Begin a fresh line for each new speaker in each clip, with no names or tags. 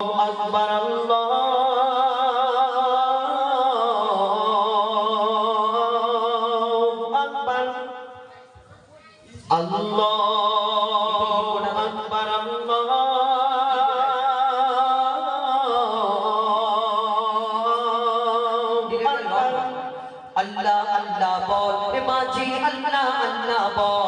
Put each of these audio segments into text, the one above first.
أكبر الله أكبر الله أكبر
الله الله الله बोल माजी अल्लाह अल्लाह बोल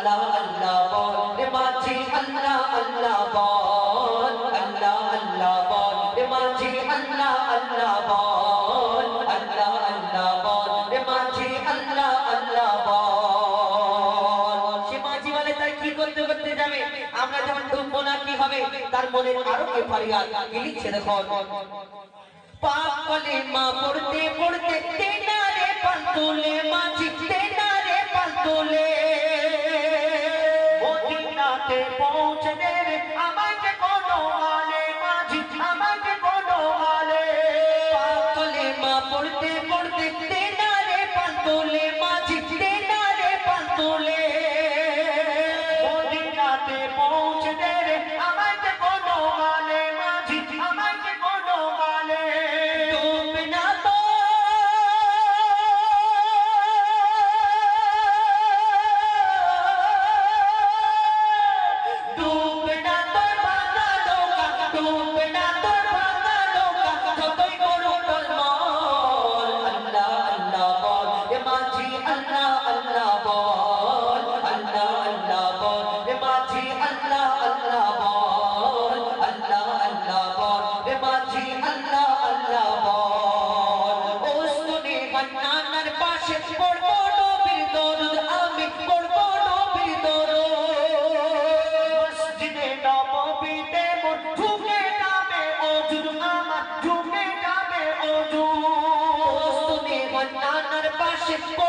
আল্লাহ আল্লাহ বল রে মাঝি আল্লাহ আল্লাহ বল আল্লাহ আল্লাহ বল রে মাঝি আল্লাহ আল্লাহ বল আল্লাহ আল্লাহ বল রে মাঝি আল্লাহ আল্লাহ বল সে মাঝি বলে তাই কি করতে করতে যাবে আমরা যখন ঢুকবো না কি হবে তার মনে আরও কে ফারিয়াদ কি লিখছে দেখো পাপ কলে মা পড়তে পড়তে তেনারে পান্তুলে
জান্নাতে পৌঁছে দেবে আমাকে কোনো আলে মাঝি আমাকে কোনো আলে ship go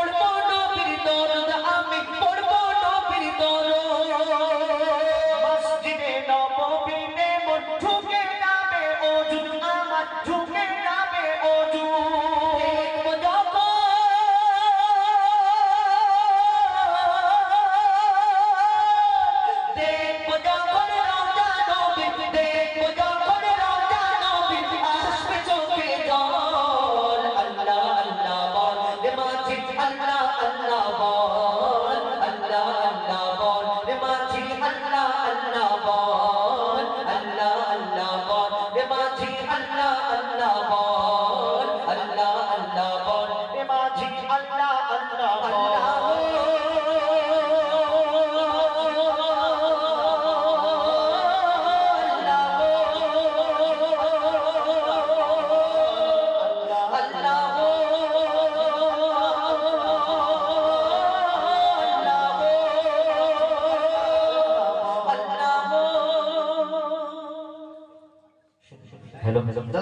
점점
점점